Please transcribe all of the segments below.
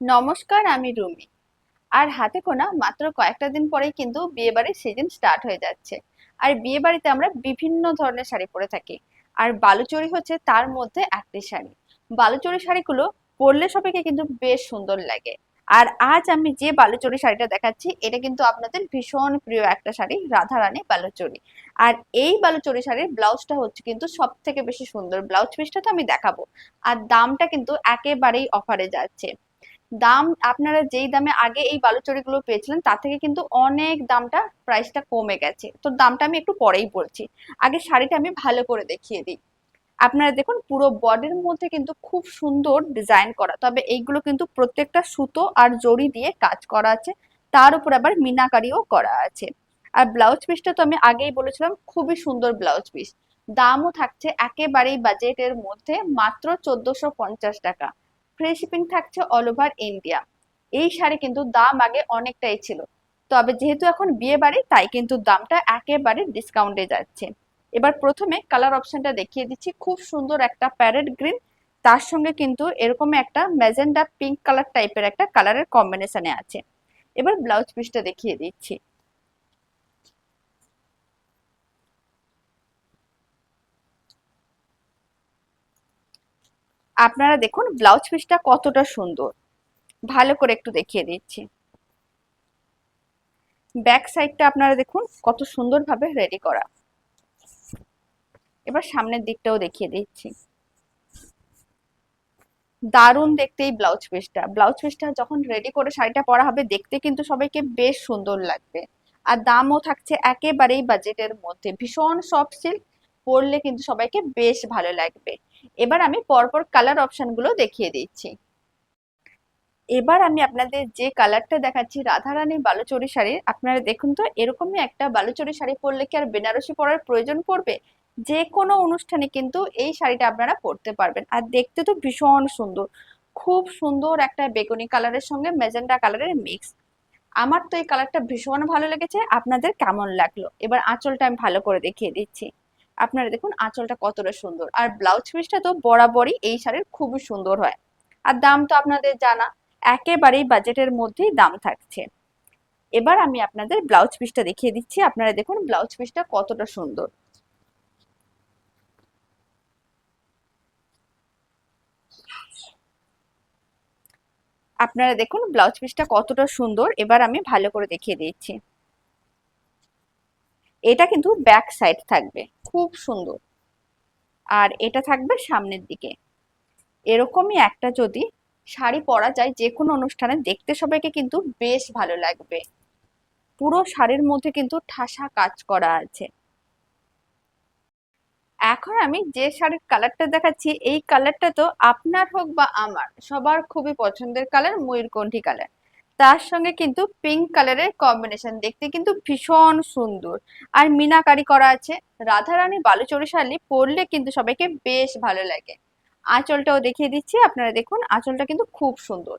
নমস্কার, আমি রুমি। আর হাতে গোনা মাত্র কয়েকটা দিন পরেই কিন্তু বিয়ে বাড়ির সিজন স্টার্ট হয়ে যাচ্ছে। আর বিয়ে বাড়িতে আমরা বিভিন্ন ধরনের শাড়ি পরে থাকি। আর বালুচরি হচ্ছে তার মধ্যে একটি শাড়ি। বালুচরি শাড়িগুলো পরলে সবাইকে কিন্তু বেশ সুন্দর লাগে। আর আজ আমি যে বালুচরি শাড়িটা দেখাচ্ছি, এটা কিন্তু আপনাদের ভীষণ প্রিয় একটা শাড়ি, রাধারানী বালুচরি। আর এই বালুচরি শাড়ির ব্লাউজটা হচ্ছে কিন্তু সব থেকে বেশি সুন্দর। ব্লাউজ পিসটা তো আমি দেখাবো। আর দামটা কিন্তু একেবারেই অফারে যাচ্ছে। দাম, আপনারা যেই দামে আগে এই বালুচরীগুলো পেয়েছিলেন তার থেকে কিন্তু অনেক দামটা প্রাইসটা কমে গেছে। তো দামটা আমি একটু পরেই বলছি। আগে শাড়িটা আমি ভালো করে দেখিয়ে দিই। আপনারা দেখুন, পুরো বডির মধ্যে কিন্তু খুব সুন্দর ডিজাইন করা। তবে এইগুলো কিন্তু প্রত্যেকটা সুতো আর জড়ি দিয়ে কাজ করা আছে। তার উপর আবার মিনাকারিও করা আছে। আর ব্লাউজ পিসটা তো আমি আগেই বলেছিলাম, খুবই সুন্দর ব্লাউজ পিস দামও থাকছে একেবারেই বাজেটের মধ্যে মাত্র চোদ্দশো টাকা। ফ্রি শিপিং থাকছে অল ওভার ইন্ডিয়া এই শাড়ি কিন্তু দাম আগে অনেকটাই ছিল। তবে যেহেতু এখন বিয়ে বাড়ি, তাই কিন্তু দামটা একেবারে ডিসকাউন্টে যাচ্ছে। এবার প্রথমে কালার অপশনটা দেখিয়ে দিচ্ছি। খুব সুন্দর একটা প্যারেট গ্রিন তার সঙ্গে কিন্তু এরকম একটা ম্যাজেন্ডা পিঙ্ক কালার টাইপের একটা কালারের কম্বিনেশনে আছে। এবার ব্লাউজ পিসটা দেখিয়ে দিচ্ছি। আপনারা দেখুন ব্লাউজ পিসটা কতটা সুন্দর। ভালো করে একটু দেখিয়ে দিচ্ছি। ব্যাক সাইডটা আপনারা দেখুন কত সুন্দরভাবে রেডি করা। এবার সামনের দিকটাও দেখিয়ে দিচ্ছি। দারুণ দেখতে এই ব্লাউজ পিসটা। ব্লাউজ পিসটা যখন রেডি করে শাড়িটা পরা হবে, দেখতে কিন্তু সবাইকে বেশ সুন্দর লাগবে। আর দামও থাকছে একেবারেই বাজেটের মধ্যে। ভীষণ সফট সিল্ক পরলে কিন্তু সবাইকে বেশ ভালো লাগবে। এবার আমি পরপর কালার অপশনগুলো দেখিয়ে দিচ্ছি। এবার আমি আপনাদের যে কালারটা দেখাচ্ছি, রাধারানী বালুচরি শাড়ির আপনারা দেখুন তো, এরকমই একটা বালুচরি শাড়ি পরলে কি আর বেনারসি পরার প্রয়োজন পড়বে? যে কোনো অনুষ্ঠানে কিন্তু এই শাড়িটা আপনারা পরতে পারবেন। আর দেখতে তো ভীষণ সুন্দর। খুব সুন্দর একটা বেগুনি কালারের সঙ্গে মেজেন্ডা কালারের মিক্স আমার তো এই কালারটা ভীষণ ভালো লেগেছে। আপনাদের কেমন লাগল? এবার আঁচলটা আমি ভালো করে দেখিয়ে দিচ্ছি। আপনারা দেখুন আঁচলটা কতটা সুন্দর। আর ব্লাউজ পিসটা তো বরাবরই এই শাড়ির খুবই সুন্দর হয়। আর দাম তো আপনাদের জানা, একেবারেই বাজেটের মধ্যেই দাম থাকছে। এবার আমি আপনাদের ব্লাউজ পিসটা দেখিয়ে দিচ্ছি। আপনারা দেখুন ব্লাউজ পিসটা কতটা সুন্দর। আপনারা দেখুন ব্লাউজ পিসটা কতটা সুন্দর। এবার আমি ভালো করে দেখিয়ে দিচ্ছি। এটা কিন্তু ব্যাক সাইড থাকবে। খুব সুন্দর। আর এটা থাকবে সামনের দিকে। এরকমই একটা যদি শাড়ি পরা যায় যে কোনো অনুষ্ঠানে দেখতে সবাইকে কিন্তু বেশ ভালো লাগবে। পুরো শাড়ির মধ্যে কিন্তু ঠাসা কাজ করা আছে। এখন আমি যে শাড়ির কালারটা দেখাচ্ছি, এই কালারটা তো আপনার হোক বা আমার, সবার খুবই পছন্দের কালার ময়ূরকণ্ঠী কালার। তার সঙ্গে কিন্তু পিঙ্ক কালারের কম্বিনেশন দেখতে কিন্তু ভীষণ সুন্দর। আর মিনাকারি করা আছে, রাধারানী বালুচরি শাড়ি পরলে কিন্তু সবাইকে বেশ ভালো লাগে। আঁচলটাও দেখিয়ে দিচ্ছি, আপনারা দেখুন, আঁচলটা কিন্তু খুব সুন্দর।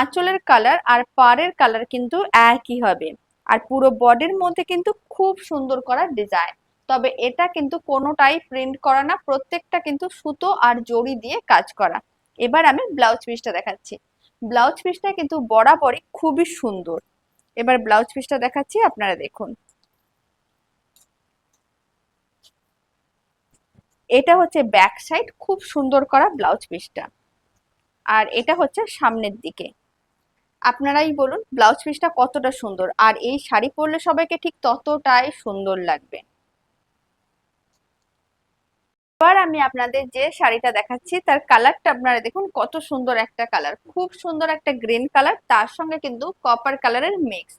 আঁচলের কালার আর পাড়ের কালার কিন্তু একই হবে। আর পুরো বডির মধ্যে কিন্তু খুব সুন্দর করা ডিজাইন তবে এটা কিন্তু কোনোটাই প্রিন্ট করা না, প্রত্যেকটা কিন্তু সুতো আর জড়ি দিয়ে কাজ করা। এবার আমি ব্লাউজ পিসটা দেখাচ্ছি। ব্লাউজ পিসটা কিন্তু বরাবরই খুবই সুন্দর। এবার ব্লাউজ পিসটা দেখাচ্ছি, আপনারা দেখুন। এটা হচ্ছে ব্যাক সাইড খুব সুন্দর করা ব্লাউজ পিসটা। আর এটা হচ্ছে সামনের দিকে। আপনারাই বলুন, ব্লাউজ পিসটা কতটা সুন্দর। আর এই শাড়ি পরলে সবাইকে ঠিক ততটাই সুন্দর লাগবে। এবার আমি আপনাদের যে শাড়িটা দেখাচ্ছি, তার কালারটা আপনারা দেখুন কত সুন্দর একটা কালার। খুব সুন্দর একটা গ্রিন কালার, তার সঙ্গে কিন্তু কপার কালারের মিক্স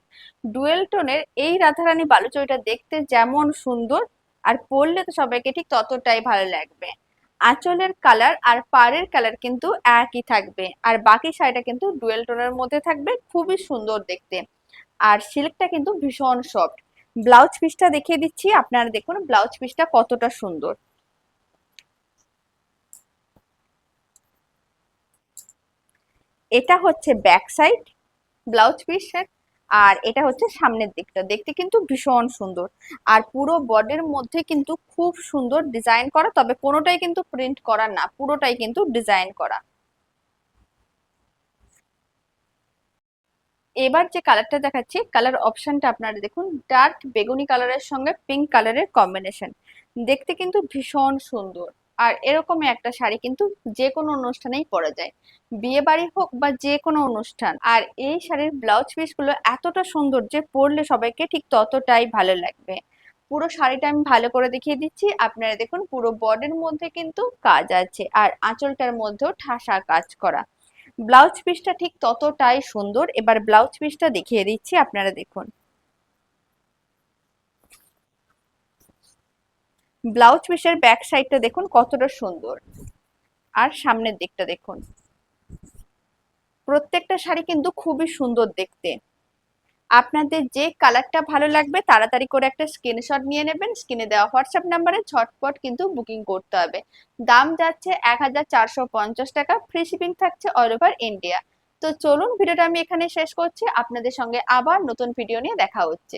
ডুয়েল টোনের এই রাধারানী বালুচরিটা দেখতে যেমন সুন্দর, আর পরলে তো সবাইকে ঠিক ততটাই ভালো লাগবে। আঁচলের কালার আর পাড়ের কালার কিন্তু একই থাকবে, আর বাকি শাড়িটা কিন্তু ডুয়েল টোনের মধ্যে থাকবে, খুবই সুন্দর দেখতে। আর সিল্কটা কিন্তু ভীষণ সফট ব্লাউজ পিসটা দেখিয়ে দিচ্ছি, আপনারা দেখুন ব্লাউজ পিসটা কতটা সুন্দর। এটা হচ্ছে ব্যাক সাইড ব্লাউজ পিসের আর এটা হচ্ছে সামনের দিকটা। দেখতে কিন্তু ভীষণ সুন্দর। আর পুরো বডির মধ্যে কিন্তু খুব সুন্দর ডিজাইন করা, তবে কোনোটাই কিন্তু প্রিন্ট করা না, পুরোটাই কিন্তু ডিজাইন করা। এবার যে কালারটা দেখাচ্ছি কালার অপশনটা আপনারা দেখুন ডার্ক বেগুনি কালারের সঙ্গে পিঙ্ক কালারের কম্বিনেশন দেখতে কিন্তু ভীষণ সুন্দর। আর এরকমই একটা শাড়ি কিন্তু যে কোনো অনুষ্ঠানেই পরা যায়। বিয়ে বাড়ি হোক বা যে কোনো অনুষ্ঠান, আর এই শাড়ির ব্লাউজ পিসগুলো এতটা সুন্দর যে পরলে সবাইকে ঠিক ততটাই ভালো লাগবে। পুরো শাড়িটা আমি ভালো করে দেখিয়ে দিচ্ছি। আপনারা দেখুন, পুরো বডির মধ্যে কিন্তু কাজ আছে আর আঁচলটার মধ্যেও ঠাসা কাজ করা। ব্লাউজ পিসটা ঠিক ততটাই সুন্দর। এবার ব্লাউজ পিসটা দেখিয়ে দিচ্ছি, আপনারা দেখুন। ব্লাউজ পিসের ব্যাক সাইডটা দেখুন কতটা সুন্দর। আর সামনের দিকটা দেখুন। প্রত্যেকটা শাড়ি কিন্তু খুবই সুন্দর দেখতে। আপনাদের যে কালারটা ভালো লাগবে তাড়াতাড়ি করে একটা স্ক্রিনশট নিয়ে নেবেন। স্ক্রিনে দেওয়া হোয়াটসঅ্যাপ নাম্বারে ঝটপট কিন্তু বুকিং করতে হবে। দাম যাচ্ছে এক হাজার চারশো পঞ্চাশ টাকা। ফ্রি শিপিং থাকছে অল ওভার ইন্ডিয়া তো চলুন, ভিডিওটা আমি এখানে শেষ করছি। আপনাদের সঙ্গে আবার নতুন ভিডিও নিয়ে দেখা হচ্ছে।